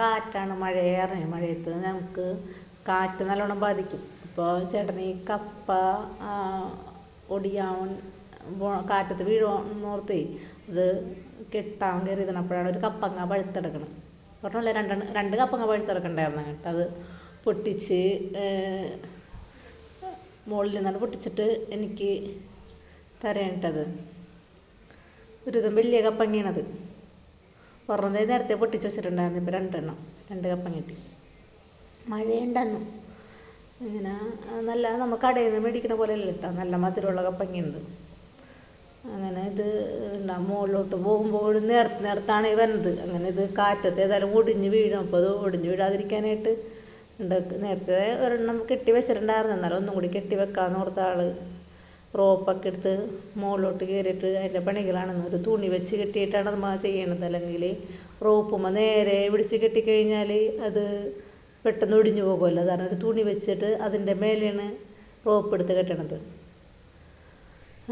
കാറ്റാണ് മഴയേറെ മഴയത്ത് നമുക്ക് കാറ്റ് നല്ലോണം ബാധിക്കും. ഇപ്പോൾ ചേട്ടന് ഈ കപ്പ ഒടിയാവൻ കാറ്റത്ത് വീഴുന്നോർത്തി ഇത് കിട്ടാൻ കയറിയതാണ് അപ്പോഴാണ് ഒരു കപ്പങ്ങ പഴുത്തെടുക്കണം. പറഞ്ഞല്ലേ രണ്ട് രണ്ട് കപ്പങ്ങ പഴുത്തെടുക്കണ്ടായിരുന്നു കേട്ടോ അത് പൊട്ടിച്ച് മുകളിൽ നിന്നാണ് പൊട്ടിച്ചിട്ട് എനിക്ക് തരേണ്ടത് ഒരുവിധം വലിയ കപ്പങ്ങയാണത്. ഒരെണ്ണത് നേരത്തെ പൊട്ടിച്ച് വെച്ചിട്ടുണ്ടായിരുന്നു. ഇപ്പോൾ രണ്ടെണ്ണം. രണ്ട് കപ്പം കിട്ടി. മഴയുണ്ടെന്നു. ഇങ്ങനെ നല്ല നമ്മൾ കടയിൽ നിന്ന് മേടിക്കുന്ന പോലെ അല്ല കേട്ടോ. നല്ല മധുരമുള്ള കപ്പങ്ങയുണ്ട്. അങ്ങനെ ഇത് ഉണ്ടാകും മുകളിലോട്ട് പോകുമ്പോൾ നേർത്ത് നേർത്താണ് ഈ വരുന്നത് അങ്ങനെ ഇത് കാറ്റത്ത് ഏതായാലും ഒടിഞ്ഞ് വീഴും. അപ്പോൾ അത് ഒടിഞ്ഞ് വീഴാതിരിക്കാനായിട്ട് ഉണ്ട് നേരത്തെ ഒരെണ്ണം കെട്ടി വെച്ചിട്ടുണ്ടായിരുന്നു. എന്നാലും ഒന്നും കൂടി കെട്ടി വെക്കാമെന്ന് ഓർത്ത ആൾ റോപ്പൊക്കെ എടുത്ത് മുകളിലോട്ട് കയറിയിട്ട് അതിന്റെ പണികളാണെന്ന് ഒരു തുണി വെച്ച് കെട്ടിയിട്ടാണ് നമ്മൾ ചെയ്യണത്. അല്ലെങ്കിൽ റോപ്പുമ്മ നേരെ പിടിച്ച് കെട്ടിക്കഴിഞ്ഞാൽ അത് പെട്ടെന്ന് ഒടിഞ്ഞു പോകുമല്ലോ. അതാണ് ഒരു തുണി വെച്ചിട്ട് അതിന്റെ മേലെയാണ് റോപ്പ് എടുത്ത് കെട്ടണത്.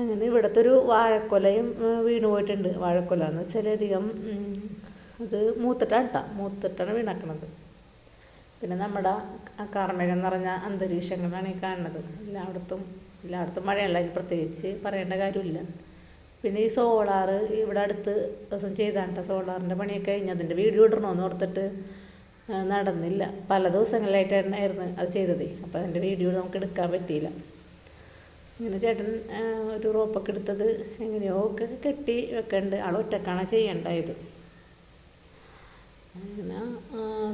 അങ്ങനെ ഇവിടുത്തെ ഒരു വാഴക്കൊലയും വീണ് പോയിട്ടുണ്ട്. വാഴക്കൊല എന്ന് വെച്ചാൽ അധികം അത് മൂത്തിട്ടാണ് കേട്ടോ മൂത്തിട്ടാണ് വീണാക്കണത്. പിന്നെ നമ്മുടെ കാർമേഘം നിറഞ്ഞ അന്തരീക്ഷങ്ങളാണ് ഈ കാണുന്നത്. എല്ലായിടത്തും എല്ലായിടത്തും ഇനി പ്രത്യേകിച്ച് പറയേണ്ട കാര്യമില്ല. പിന്നെ ഈ സോളാർ ഇവിടെ അടുത്ത് ദിവസം ചെയ്താണ്ട സോളാറിന്റെ പണിയൊക്കെ കഴിഞ്ഞ് അതിന്റെ വീഡിയോ ഇടണമെന്ന് ഓർത്തിട്ട് നടന്നില്ല. പല ദിവസങ്ങളിലായിട്ടായിരുന്നു അത് ചെയ്തത്. അപ്പോൾ അതിന്റെ വീഡിയോ നമുക്ക് എടുക്കാൻ പറ്റിയില്ല. ഇങ്ങനെ ചേട്ടൻ ഒരു റോപ്പൊക്കെ എടുത്തത് എങ്ങനെയോ ഒക്കെ കെട്ടി വെക്കണ്ട്. ആൾ ഒറ്റക്കാണ് ചെയ്യണ്ടായത് അങ്ങനെ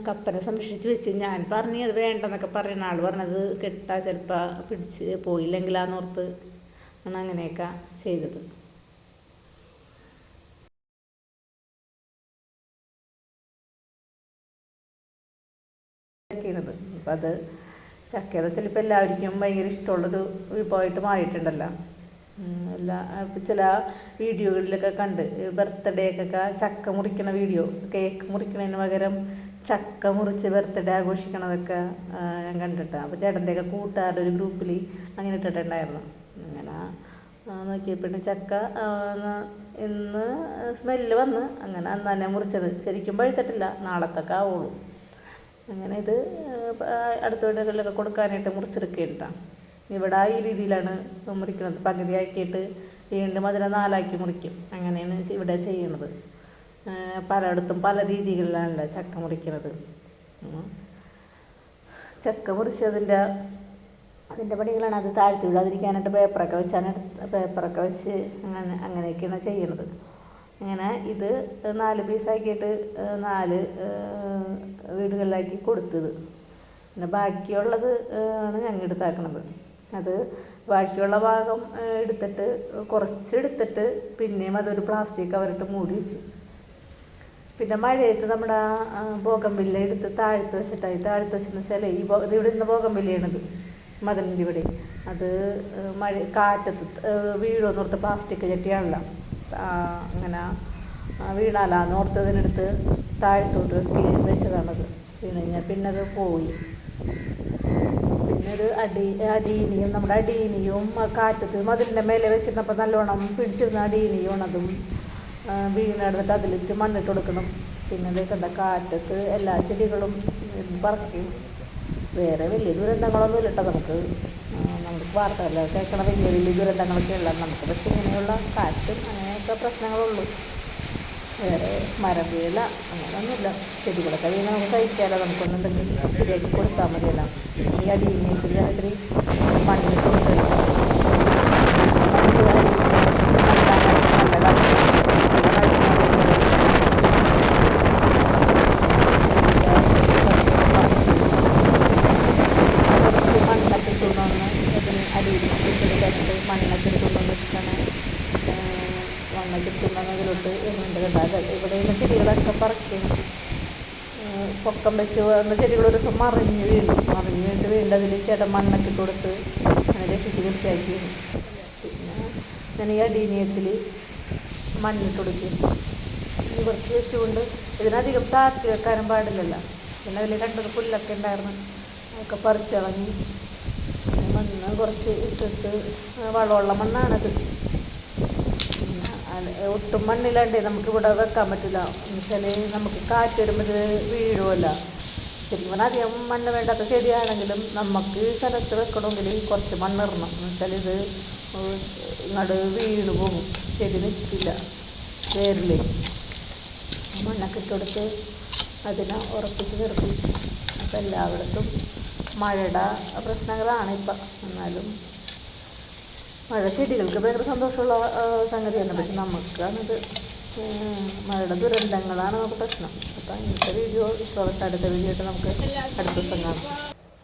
കപ്പനെ സംരക്ഷിച്ച് വെച്ച് ഞാൻ പറഞ്ഞു അത് വേണ്ടെന്നൊക്കെ പറയുന്ന ആൾ പറഞ്ഞത് കെട്ടാ ചിലപ്പോൾ പിടിച്ച് പോയില്ലെങ്കിലാന്നോർത്ത് ആണ് അങ്ങനെയൊക്കെ ചെയ്തത്. ചക്കയാണത് അപ്പം അത് ചക്കയെന്ന് വെച്ചാൽ ഇപ്പം എല്ലാവർക്കും ഭയങ്കര ഇഷ്ടമുള്ളൊരു വിഭവമായിട്ട് മാറിയിട്ടുണ്ടല്ലോ. എല്ലാ ചില വീഡിയോകളിലൊക്കെ കണ്ട്. ബർത്ത്ഡേ ഒക്കെ ചക്ക മുറിക്കണ വീഡിയോ കേക്ക് മുറിക്കണതിന് പകരം ചക്ക മുറിച്ച് ബർത്ത്ഡേ ആഘോഷിക്കണതൊക്കെ ഞാൻ കണ്ടിട്ടാണ് അപ്പോൾ ചേട്ടന്റെയൊക്കെ കൂട്ടുകാരുടെ ഒരു ഗ്രൂപ്പിൽ അങ്ങനെ ഇട്ടിട്ടുണ്ടായിരുന്നു. അങ്ങനെ നോക്കിയപ്പോഴും ചക്ക ഇന്ന് സ്മെല്ല് വന്ന് അങ്ങനെ അന്ന് തന്നെ മുറിച്ചത്. ശരിക്കും പഴുത്തിട്ടില്ല നാളത്തൊക്കെ ആവുള്ളൂ. അങ്ങനെ ഇത് അടുത്ത വീടുകളിലൊക്കെ കൊടുക്കാനായിട്ട് മുറിച്ചെടുക്കേണ്ടിട്ടാണ് ഇവിടെ ഈ രീതിയിലാണ് മുറിക്കുന്നത് പകുതി ആക്കിയിട്ട് വീണ്ടും അതിനെ നാലാക്കി മുറിക്കും. അങ്ങനെയാണ് ഇവിടെ ചെയ്യണത്. പലയിടത്തും പല രീതികളിലാണല്ലോ ചക്ക മുറിക്കുന്നത് ചക്ക മുറിച്ചതിന്റെ അതിന്റെ പണികളാണ് അത് താഴ്ത്തി വിടാതിരിക്കാനായിട്ട് പേപ്പറൊക്കെ വെച്ചാണ് പേപ്പറൊക്കെ വെച്ച് അങ്ങനെ അങ്ങനെയൊക്കെയാണ് ചെയ്യണത്. അങ്ങനെ ഇത് നാല് പീസാക്കിയിട്ട് നാല് വീടുകളിലാക്കി കൊടുത്തത്. പിന്നെ ബാക്കിയുള്ളത് ആണ് ഞങ്ങൾ എടുത്താക്കണത്. അത് ബാക്കിയുള്ള ഭാഗം എടുത്തിട്ട് കുറച്ചെടുത്തിട്ട് പിന്നെയും അതൊരു പ്ലാസ്റ്റിക് കവറിട്ട് മൂടി വെച്ച്. പിന്നെ മഴയത്ത് നമ്മുടെ ബോഗംവില്ല എടുത്ത് താഴ്ത്ത് വെച്ചിട്ടായി താഴ്ത്ത് വെച്ചെന്ന് വെച്ചാൽ ഈ ബോ ഇത് ഇവിടെ ഇരുന്ന ബോഗംവില്ലയാണിത് മതിലിന്റെ ഇവിടെ. അത് മഴ കാറ്റത്ത് ഓർത്ത് പ്ലാസ്റ്റിക് ചട്ടിയാണല്ലോ. അങ്ങനെ ആ, വീണാലാന്ന് ഓർത്തതിനെടുത്ത് താഴ്ത്തോട്ട് വെച്ചതാണത്. വീണ് കഴിഞ്ഞാൽ പിന്നെ അത് പോയി. പിന്നെ ഒരു അടി അടീനിയും നമ്മുടെ അടീനിയും കാറ്റത്ത് മതിലിന്റെ മേലെ വെച്ചിരുന്നപ്പോൾ നല്ലോണം പിടിച്ചിരുന്ന അടീനിയും അതും വീണെടുത്തിട്ട് അതിലിട്ട് മണ്ണിട്ട് കൊടുക്കണം. പിന്നെ അതേ കാറ്റത്ത് എല്ലാ ചെടികളും പറക്കും വേറെ വലിയ ദുരന്തങ്ങളൊന്നും ഇല്ല കേട്ടോ നമുക്ക്. നമുക്ക് വാർത്തകളിൽ കേൾക്കണ വലിയ വലിയ ദുരന്തങ്ങളൊക്കെ ഉള്ളത് നമുക്ക് പക്ഷേ ഇങ്ങനെയുള്ള കാറ്റും അങ്ങനെയൊക്കെ പ്രശ്നങ്ങളുള്ളൂ. വേറെ മരം വീഴ അങ്ങനെയൊന്നുമില്ല ചെടികളൊക്കെ വീണ് നമുക്ക് കഴിക്കാമല്ലോ നമുക്കൊന്നും എന്തെങ്കിലും ശരിയാക്കി കൊടുത്താൽ മതിയല്ലോ. ഈ അടിയിനത്തിൽ ഇത്തിരി മണ്ണിൽ കൊടുക്കുക കുറച്ച് മണ്ണൊക്കെ ഇട്ടുകൊണ്ടൊന്ന് അതിന് അടിയിൽ ഇട്ടെടുക്കാനായിട്ട് മണ്ണൊക്കെ ഇട്ടുകൊണ്ടൊന്ന് വെച്ചിട്ടാണ് മണ്ണൊക്കെ ഇട്ടുകൊണ്ടൊന്ന് അതിലോട്ട് എന്നുണ്ട് കേട്ടോ അത് ഇവിടെയുള്ള ഏഹ് പൊക്കം വെച്ച് ചെടികൾ ഒരു ദിവസം മറിഞ്ഞ് വീഴും മറിഞ്ഞ് വീണിട്ട് വീണ്ടും അതിൽ ചേട്ടൻ മണ്ണൊക്കെ കൊടുത്ത് അങ്ങനെ രക്ഷിച്ച് വൃത്തിയാക്കി പിന്നെ ഞാൻ ഈ അടീനീയത്തിൽ മണ്ണിട്ട് കൊടുക്കും. നിവർത്തി വെച്ചുകൊണ്ട് ഇതിനധികം താഴ്ത്തി വെക്കാനും പാടില്ലല്ലോ. പിന്നെ അതിൽ രണ്ടൊരു പുല്ലൊക്കെ ഉണ്ടായിരുന്നു. അതൊക്കെ പറിച്ച് കളഞ്ഞ് മണ്ണ് കുറച്ച് ഇട്ടിട്ട് വളമുള്ള മണ്ണാണത് ഒട്ടും മണ്ണിലാണ്ടേ നമുക്ക് ഇവിടെ വെക്കാൻ പറ്റില്ല. എന്നുവെച്ചാൽ നമുക്ക് കാറ്റ് വരുമ്പോൾ വീഴുമല്ല. ശരിക്കും പറഞ്ഞാൽ അധികം മണ്ണ് വേണ്ടാത്ത ചെടിയാണെങ്കിലും നമുക്ക് സ്ഥലത്ത് വെക്കണമെങ്കിൽ കുറച്ച് മണ്ണിടണം എന്ന് വെച്ചാൽ ഇത് ഇങ്ങോട്ട് വീണ് പോകും. ചെടി നിൽക്കില്ല. വേരിൽ മണ്ണൊക്കെ ഇട്ടുകൊടുത്ത് അതിനെ ഉറപ്പിച്ച് നിർത്തി. അപ്പം എല്ലായിടത്തും മഴയുടെ പ്രശ്നങ്ങളാണ് ഇപ്പം. എന്നാലും മഴ ചെടികൾക്ക് ഭയങ്കര സന്തോഷമുള്ള സംഗതിയാണ്. പക്ഷെ നമുക്കാണിത് മഴയുടെ ദുരന്തങ്ങളാണ് നമുക്ക് പ്രശ്നം. അപ്പം ഇന്നത്തെ വീഡിയോ ഇത്ര അടുത്ത വീഡിയോ ആയിട്ട് നമുക്ക് അടുത്ത ദിവസം കാണാം.